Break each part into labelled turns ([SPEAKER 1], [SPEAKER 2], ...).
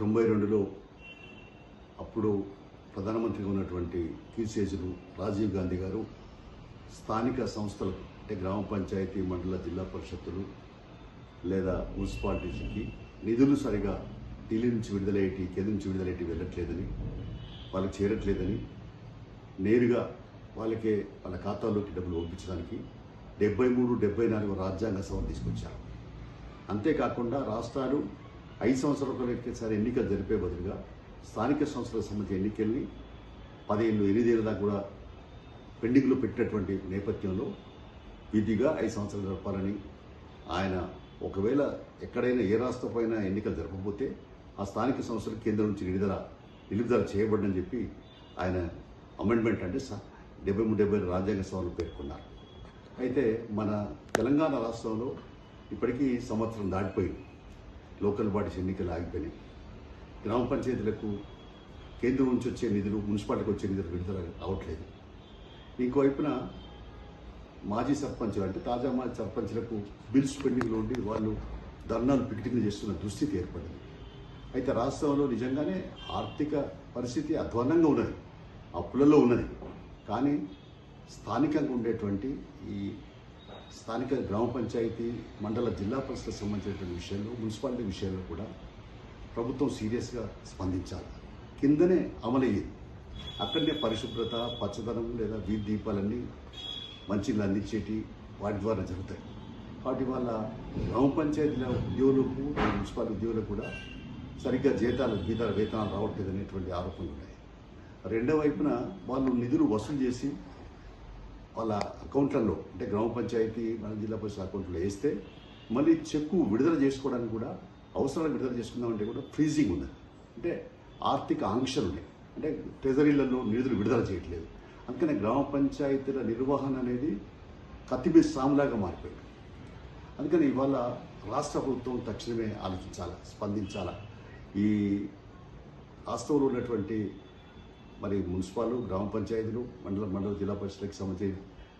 [SPEAKER 1] తొంభై రెండులో అప్పుడు ప్రధానమంత్రిగా ఉన్నటువంటి కీర్తిశేషులు రాజీవ్ గాంధీ గారు స్థానిక సంస్థలు అంటే గ్రామ పంచాయతీ మండల జిల్లా పరిషత్తులు లేదా మున్సిపాలిటీస్కి నిధులు సరిగా ఢిల్లీ నుంచి విడుదలయ్యేటి కేంద్రం నుంచి విడుదలయ్యేటి వెళ్ళట్లేదని వాళ్ళకి చేరట్లేదని నేరుగా వాళ్ళకే వాళ్ళ ఖాతాలోకి డబ్బులు పంపించడానికి డెబ్బై మూడు డెబ్బై నాలుగు రాజ్యాంగ సభ తీసుకొచ్చారు. అంతేకాకుండా రాష్ట్రాలు ఐదు సంవత్సరాలకి ఎన్నికలు జరిపే బదులుగా స్థానిక సంస్థలకు సంబంధించిన ఎన్నికల్ని పదిహేను ఎనిమిదేళ్ళ దాకా కూడా పెండింగ్లో పెట్టినటువంటి నేపథ్యంలో విధిగా ఐదు సంవత్సరాలు జరపాలని ఆయన ఒకవేళ ఎక్కడైనా ఏ రాష్ట్రపైన ఎన్నికలు జరపకపోతే ఆ స్థానిక సంస్థలు కేంద్రం నుంచి నిలుదల నిలుపుదల చేయబడని చెప్పి ఆయన అమెండ్మెంట్ అంటే స- డెబ్బై మూడు డెబ్బై రాజ్యాంగ సభలు పేర్కొన్నారు. అయితే మన తెలంగాణ రాష్ట్రంలో ఇప్పటికీ సంవత్సరం దాటిపోయింది. లోకల్ బాడీస్ ఎన్నికలు ఆగిపోయినాయి. గ్రామ పంచాయతీలకు కేంద్రం నుంచి వచ్చే నిధులు మున్సిపాలిటీకి వచ్చే నిధులు విడుదల అవ్వట్లేదు ఇంకోవైపున మాజీ సర్పంచులు అంటే తాజా మాజీ సర్పంచ్లకు బిల్స్ పెండింగ్లో ఉండి వాళ్ళు ధర్నాలు పికెటింగ్ చేస్తున్న దుస్థితి ఏర్పడింది. అయితే రాష్ట్రంలో నిజంగానే ఆర్థిక పరిస్థితి అధ్వాన్నంగా ఉన్నది. అప్పులలో ఉన్నది. కానీ స్థానికంగా ఉండేటువంటి ఈ స్థానిక గ్రామ పంచాయతీ మండల జిల్లా పరిషత్ సంబంధించినటువంటి విషయాల్లో మున్సిపాలిటీ విషయాల్లో కూడా ప్రభుత్వం సీరియస్గా స్పందించాలి. కిందనే అమలయ్యేది. అక్కడనే పరిశుభ్రత పచ్చదనం లేదా వీధి దీపాలన్నీ మంచిగా అందించేటి వాటి ద్వారా జరుగుతాయి. వాటి వల్ల గ్రామ పంచాయతీల ఉద్యోగులకు మున్సిపాలిటీ ఉద్యోగులకు కూడా సరిగ్గా జీతాలు జీతాల వేతనాలు రావట్లేదు అనేటువంటి ఆరోపణలు ఉన్నాయి రెండో వైపున వాళ్ళు నిధులు వసూలు చేసి వాళ్ళ అకౌంట్లలో అంటే గ్రామ పంచాయతీ మన జిల్లా పరిషత్ అకౌంట్లో వేస్తే మళ్ళీ చెక్కు విడుదల చేసుకోవడానికి కూడా అవసరాలు విడుదల చేసుకుందామంటే కూడా ఫ్రీజింగ్ ఉన్నది. అంటే ఆర్థిక ఆంక్షలు ఉన్నాయి. అంటే ట్రెజరీలలో నిధులు విడుదల చేయట్లేదు. అందుకనే గ్రామ పంచాయతీల నిర్వహణ అనేది కత్తిమీ సాములాగా మారిపోయింది. అందుకని ఇవాళ రాష్ట్ర ప్రభుత్వం తక్షణమే ఆలోచించాలి స్పందించాలా? ఈ రాష్ట్రంలో ఉన్నటువంటి మరి మున్సిపాలు గ్రామ పంచాయతీలు మండల మండల జిల్లా పరిషత్కి సంబంధించి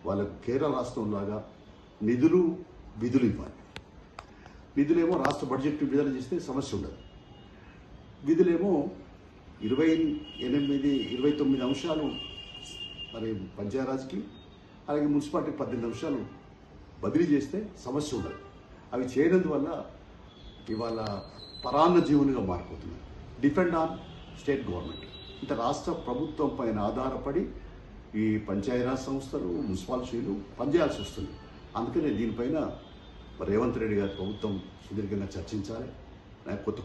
[SPEAKER 1] వాళ్ళకు కేరళ రాష్ట్రంలాగా నిధులు విధులు ఇవ్వాలి. విధులేమో రాష్ట్ర బడ్జెట్ విడుదల చేస్తే సమస్య ఉండదు. విధులేమో ఇరవై ఎనిమిది ఇరవై తొమ్మిది అంశాలు మరి పంచాయరాజ్కి అలాగే మున్సిపాలిటీకి పద్దెనిమిది అంశాలు బదిలీ చేస్తే సమస్య ఉండదు. అవి చేయనందువల్ల ఇవాళ పరాన్న జీవునిగా మారిపోతున్నారు. డిపెండ్ ఆన్ స్టేట్ గవర్నమెంట్ అంటే రాష్ట్ర ప్రభుత్వం పైన ఆధారపడి ఈ పంచాయరాజ్ సంస్థలు మున్సిపాలిటీలు పనిచేయాల్సి వస్తుంది. అందుకనే దీనిపైన రేవంత్ రెడ్డి గారి ప్రభుత్వం సుదీర్ఘంగా చర్చించాలి. కొత్త